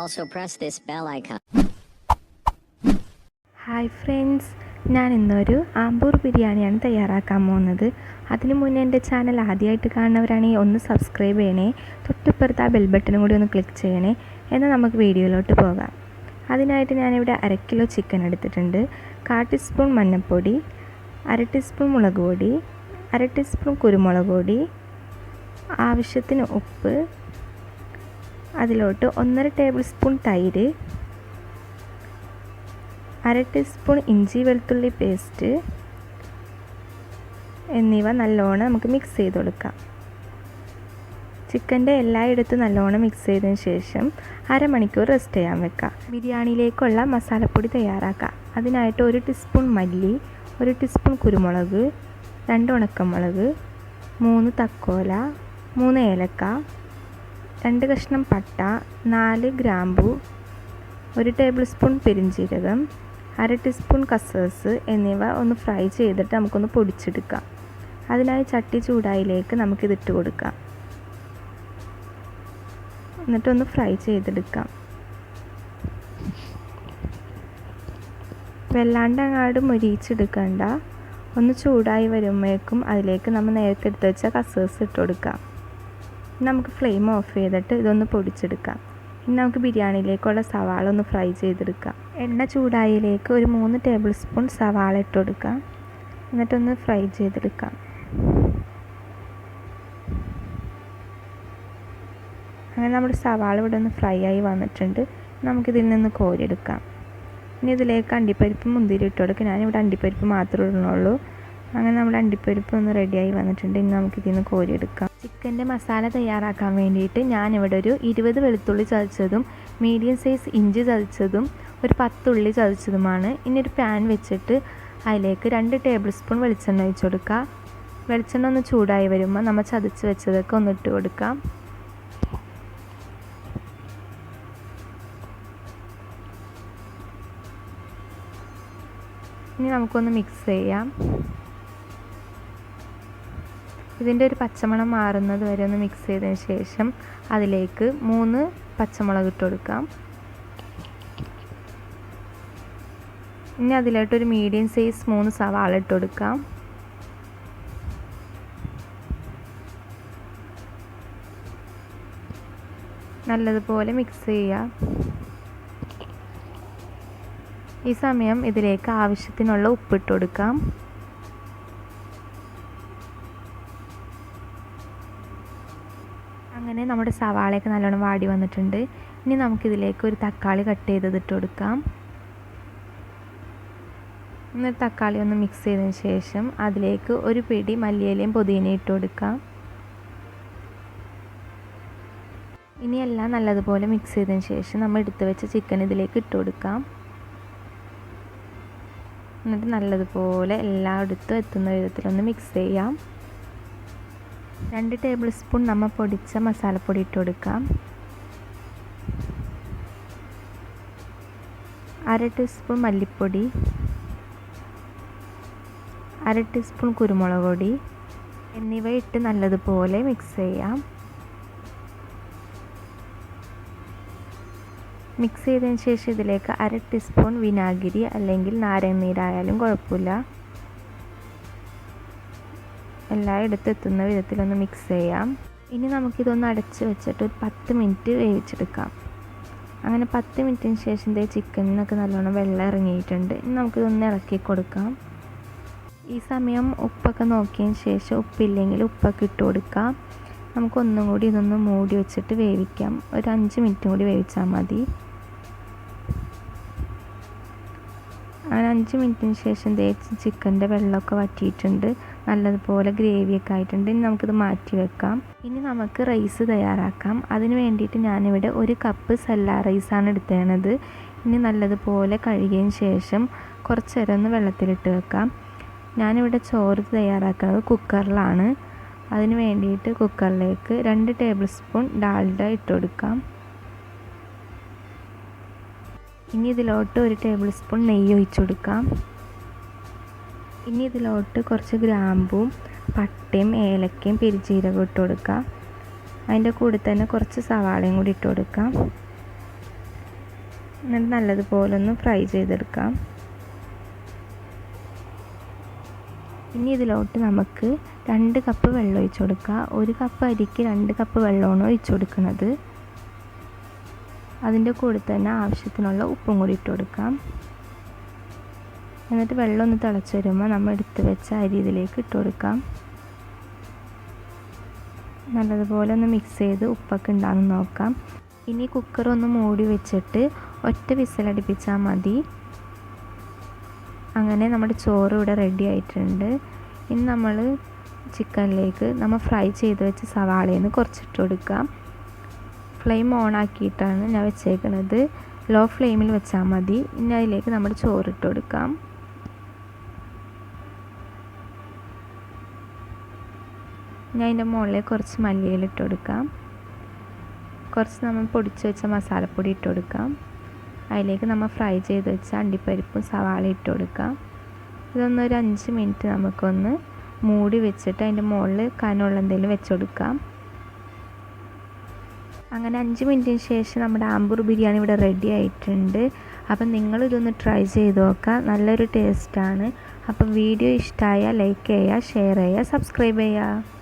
Also press this bell icon. Hi friends ഞാൻ ഇന്നൊരു ആമ്പൂർ ബിരിയാണിയാണ് തയ്യാറാക്കാൻ പോകുന്നത്. അതിനു മുന്നേ എന്റെ ചാനൽ ആദ്യമായിട്ട് കാണുന്നവരാണെങ്കിൽ ഒന്ന് സബ്സ്ക്രൈബ് ചെയ്യണേ. തൊട്ടിപ്പുറത്ത് ആ ബെൽ ബട്ടണും കൂടി ഒന്ന് ക്ലിക്ക് ചെയ്യണേ. എന്നാൽ നമുക്ക് വീഡിയോയിലോട്ട് പോകാം. അതിനായിട്ട് ഞാനിവിടെ അര കിലോ ചിക്കൻ എടുത്തിട്ടുണ്ട്. കാ ടീസ്പൂൺ മഞ്ഞൾപ്പൊടി അര ടീസ്പൂൺ മുളക് പൊടി അര ടീസ്പൂൺ കുരുമുളക് പൊടി ആവശ്യത്തിന് ഉപ്പ് അതിലോട്ട് ഒന്നര ടേബിൾ സ്പൂൺ തൈര് അര ടീസ്പൂൺ ഇഞ്ചി വെളുത്തുള്ളി പേസ്റ്റ് എന്നിവ നല്ലോണം നമുക്ക് മിക്സ് ചെയ്ത് കൊടുക്കാം. ചിക്കന്റെ എല്ലായിടത്തും നല്ലോണം മിക്സ് ചെയ്തതിന് ശേഷം അരമണിക്കൂർ റെസ്റ്റ് ചെയ്യാൻ വെക്കാം. ബിരിയാണിയിലേക്കുള്ള മസാലപ്പൊടി തയ്യാറാക്കാം. അതിനായിട്ട് ഒരു ടീസ്പൂൺ മല്ലി ഒരു ടീസ്പൂൺ കുരുമുളക് രണ്ട് ഉണക്കമുളക് മൂന്ന് തക്കോല മൂന്ന് ഏലക്ക രണ്ട് കഷ്ണം പട്ട നാല് ഗ്രാമ്പു ഒരു ടേബിൾ സ്പൂൺ പെരിഞ്ജീരകം അര ടീസ്പൂൺ കസേഴ്സ് എന്നിവ ഒന്ന് ഫ്രൈ ചെയ്തിട്ട് നമുക്കൊന്ന് പൊടിച്ചെടുക്കാം. അതിനായി ചട്ടി ചൂടായിലേക്ക് നമുക്കിതിട്ട് കൊടുക്കാം. എന്നിട്ടൊന്ന് ഫ്രൈ ചെയ്തെടുക്കാം. വെല്ലാണ്ട് അങ്ങാട് മൊരിയിച്ചെടുക്കണ്ട. ഒന്ന് ചൂടായി വരുമ്പോഴേക്കും അതിലേക്ക് നമ്മൾ നേരത്തെ എടുത്ത് വെച്ച കസേഴ്സ് ഇട്ട് കൊടുക്കാം. നമുക്ക് ഫ്ലെയിം ഓഫ് ചെയ്തിട്ട് ഇതൊന്ന് പൊടിച്ചെടുക്കാം. ഇനി നമുക്ക് ബിരിയാണിയിലേക്കുള്ള സവാള ഒന്ന് ഫ്രൈ ചെയ്തെടുക്കാം. എണ്ണ ചൂടായിലേക്ക് ഒരു മൂന്ന് ടേബിൾ സ്പൂൺ സവാള ഇട്ട് കൊടുക്കാം എന്നിട്ടൊന്ന് ഫ്രൈ ചെയ്തെടുക്കാം. അങ്ങനെ നമ്മുടെ സവാള ഇവിടെ ഒന്ന് ഫ്രൈ ആയി വന്നിട്ടുണ്ട്. നമുക്കിതിൽ നിന്ന് കോരിയെടുക്കാം. ഇനി ഇതിലേക്ക് അണ്ടിപ്പരിപ്പ് മുന്തിരി ഇട്ട് കൊടുക്കുക ഞാനിവിടെ അണ്ടിപ്പരിപ്പ് മാത്രമേ ഇടുന്നുള്ളൂ. അങ്ങനെ നമ്മൾ അണ്ടിപ്പരിപ്പ് ഒന്ന് റെഡിയായി വന്നിട്ടുണ്ട്. ഇനി നമുക്ക് നിന്ന് കോരിയെടുക്കാം. ചിക്കന്റെ മസാല തയ്യാറാക്കാൻ വേണ്ടിയിട്ട് ഞാനിവിടെ ഒരു ഇരുപത് വെളുത്തുള്ളി ചതച്ചതും മീഡിയം സൈസ് ഇഞ്ചി ചതച്ചതും ഒരു പത്തുള്ളി ചതച്ചതുമാണ്. ഇനി ഒരു പാൻ വെച്ചിട്ട് അതിലേക്ക് രണ്ട് ടേബിൾ സ്പൂൺ വെളിച്ചെണ്ണ ഒഴിച്ചു കൊടുക്കുക. വെളിച്ചെണ്ണ ഒന്ന് ചൂടായി വരുമ്പോൾ നമ്മൾ ചതച്ച് വെച്ചതൊക്കെ ഒന്ന് ഇട്ട് കൊടുക്കാം. ഇനി നമുക്കൊന്ന് മിക്സ് ചെയ്യാം. ഇതിന്റെ ഒരു പച്ചമണം മാറുന്നത് വരെ ഒന്ന് മിക്സ് ചെയ്തതിന് ശേഷം അതിലേക്ക് മൂന്ന് പച്ചമുളക് ഇട്ട് കൊടുക്കാം. ഇനി അതിലോട്ടൊരു മീഡിയം സൈസ് മൂന്ന് സവാള ഇട്ട് കൊടുക്കാം. നല്ലതുപോലെ മിക്സ് ചെയ്യുക. ഈ സമയം ഇതിലേക്ക് ആവശ്യത്തിനുള്ള ഉപ്പിട്ട് കൊടുക്കാം. അങ്ങനെ നമ്മുടെ സവാളയൊക്കെ നല്ലോണം വാടി വന്നിട്ടുണ്ട്. ഇനി നമുക്കിതിലേക്ക് ഒരു തക്കാളി കട്ട് ചെയ്തത് ഇട്ട് കൊടുക്കാം. എന്നിട്ട് തക്കാളി ഒന്ന് മിക്സ് ചെയ്തതിന് ശേഷം അതിലേക്ക് ഒരു പിടി മല്ലിയിലയും പുതിനയും ഇട്ട് കൊടുക്കാം. ഇനി എല്ലാം നല്ലതുപോലെ മിക്സ് ചെയ്തതിന് ശേഷം നമ്മൾ എടുത്തു വെച്ച ചിക്കൻ ഇതിലേക്ക് ഇട്ട് കൊടുക്കാം. എന്നിട്ട് നല്ലതുപോലെ എല്ലാം എല്ലായിടത്തും എത്തുന്ന വിധത്തിലൊന്ന് മിക്സ് ചെയ്യാം. രണ്ട് ടേബിൾ സ്പൂൺ നമ്മൾ പൊടിച്ച മസാലപ്പൊടി ഇട്ട് കൊടുക്കാം. അര ടീസ്പൂൺ മല്ലിപ്പൊടി. അര ടീസ്പൂൺ കുരുമുളക് പൊടി. എന്നിവ ഇട്ട് നല്ലതുപോലെ മിക്സ് ചെയ്യാം. മിക്സ് ചെയ്തതിന് ശേഷം ഇതിലേക്ക് അര ടീസ്പൂൺ വിനാഗിരി അല്ലെങ്കിൽ നാരങ്ങ നീരായാലും കുഴപ്പമില്ല. എല്ലായിടത്തും എത്തുന്ന വിധത്തിലൊന്ന് മിക്സ് ചെയ്യാം. ഇനി നമുക്കിതൊന്ന് അടച്ച് വെച്ചിട്ട് ഒരു പത്ത് മിനിറ്റ് വേവിച്ചെടുക്കാം. അങ്ങനെ പത്ത് മിനിറ്റിന് ശേഷം ഇതേ ചിക്കനിന്നൊക്കെ നല്ലോണം വെള്ളം ഇറങ്ങിയിട്ടുണ്ട്. ഇനി നമുക്കിതൊന്ന് ഇളക്കി കൊടുക്കാം. ഈ സമയം ഉപ്പൊക്കെ നോക്കിയതിന് ശേഷം ഉപ്പില്ലെങ്കിൽ ഉപ്പൊക്കെ ഇട്ട് കൊടുക്കാം. നമുക്കൊന്നും കൂടി ഇതൊന്ന് മൂടി വെച്ചിട്ട് വേവിക്കാം. ഒരു അഞ്ച് മിനിറ്റ് കൂടി വേവിച്ചാൽ മതി. അങ്ങനെ അഞ്ച് മിനിറ്റിന് ശേഷം ദേ ചിക്കന്റെ വെള്ളമൊക്കെ വറ്റിയിട്ടുണ്ട്. നല്ലതുപോലെ ഗ്രേവിയൊക്കെ ആയിട്ടുണ്ട്. ഇനി നമുക്കിത് മാറ്റി വെക്കാം. ഇനി നമുക്ക് റൈസ് തയ്യാറാക്കാം. അതിന് വേണ്ടിയിട്ട് ഞാനിവിടെ ഒരു കപ്പ് സെല്ല റൈസാണ് എടുത്തേണത്. ഇനി നല്ലതുപോലെ കഴുകിയതിന് ശേഷം കുറച്ച് നേരം ഒന്ന് വെള്ളത്തിലിട്ട് വെക്കാം. ഞാനിവിടെ ചോറ് തയ്യാറാക്കുന്നത് കുക്കറിലാണ്. അതിന് വേണ്ടിയിട്ട് കുക്കറിലേക്ക് രണ്ട് ടേബിൾ സ്പൂൺ ഡാൽഡ ഇട്ട് കൊടുക്കാം. ഇനി ഇതിലോട്ട് ഒരു ടേബിൾ സ്പൂൺ നെയ്യ് ഒഴിച്ചു കൊടുക്കാം. ഇനി ഇതിലോട്ട് കുറച്ച് ഗ്രാമ്പും പട്ടയും ഏലക്കയും പെരിജീരകം ഇട്ട് കൊടുക്കാം. അതിന്റെ കൂടെ തന്നെ കുറച്ച് സവാളയും കൂടി ഇട്ട് കൊടുക്കാം. എന്നിട്ട് നല്ലതുപോലെ ഒന്ന് ഫ്രൈ ചെയ്തെടുക്കാം. ഇനി ഇതിലോട്ട് നമുക്ക് രണ്ട് കപ്പ് വെള്ളം ഒഴിച്ചു കൊടുക്കുക ഒരു കപ്പ് അരിക്ക് രണ്ട് കപ്പ് വെള്ളമാണ് ഒഴിച്ചു കൊടുക്കുന്നത്. അതിന്റെ കൂടെ തന്നെ ആവശ്യത്തിനുള്ള ഉപ്പും കൂടി ഇട്ട് കൊടുക്കാം. എന്നിട്ട് വെള്ളം ഒന്ന് തിളച്ച് വരുമ്പോൾ നമ്മൾ എടുത്ത് വെച്ച അരി ഇതിലേക്ക് ഇട്ട് കൊടുക്കാം. നല്ലതുപോലെ ഒന്ന് മിക്സ് ചെയ്ത് ഉപ്പൊക്കെ ഉണ്ടാകുന്ന നോക്കാം. ഇനി കുക്കർ ഒന്ന് മൂടി വെച്ചിട്ട് ഒറ്റ വിസിലടിപ്പിച്ചാൽ മതി. അങ്ങനെ നമ്മുടെ ചോറ് ഇവിടെ റെഡി ആയിട്ടുണ്ട്. ഇനി നമ്മൾ ചിക്കനിലേക്ക് നമ്മൾ ഫ്രൈ ചെയ്ത് വെച്ച സവാളയിൽ നിന്ന് കുറച്ചിട്ട് കൊടുക്കാം. ഫ്ലെയിം ഓൺ ആക്കിയിട്ടാണ് ഞാൻ വെച്ചേക്കുന്നത് ലോ ഫ്ലെയിമിൽ വെച്ചാൽ മതി. ഇനി അതിലേക്ക് നമ്മൾ ചോറിട്ട് കൊടുക്കാം. ഞാൻ അതിന്റെ മുകളിൽ കുറച്ച് മല്ലിയില ഇട്ട് കൊടുക്കാം. കുറച്ച് നമ്മൾ പൊടിച്ച് വെച്ച മസാലപ്പൊടി ഇട്ട് കൊടുക്കാം. അതിലേക്ക് നമ്മൾ ഫ്രൈ ചെയ്ത് വെച്ച അണ്ടിപ്പരിപ്പും സവാള ഇട്ട് കൊടുക്കാം. ഇതൊന്ന് ഒരു അഞ്ച് മിനിറ്റ് നമുക്കൊന്ന് മൂടി വെച്ചിട്ട് അതിന്റെ മുകളിൽ കനമുള്ള എന്തെങ്കിലും വെച്ച് കൊടുക്കാം. അങ്ങനെ അഞ്ച് മിനിറ്റിന് ശേഷം നമ്മുടെ ആമ്പൂർ ബിരിയാണി ഇവിടെ റെഡി ആയിട്ടുണ്ട്. അപ്പം നിങ്ങളിതൊന്ന് ട്രൈ ചെയ്ത് നോക്കുക. നല്ലൊരു ടേസ്റ്റാണ് അപ്പം വീഡിയോ ഇഷ്ടമായാൽ ലൈക്ക് ചെയ്യുക ഷെയർ ചെയ്യുക സബ്സ്ക്രൈബ് ചെയ്യുക.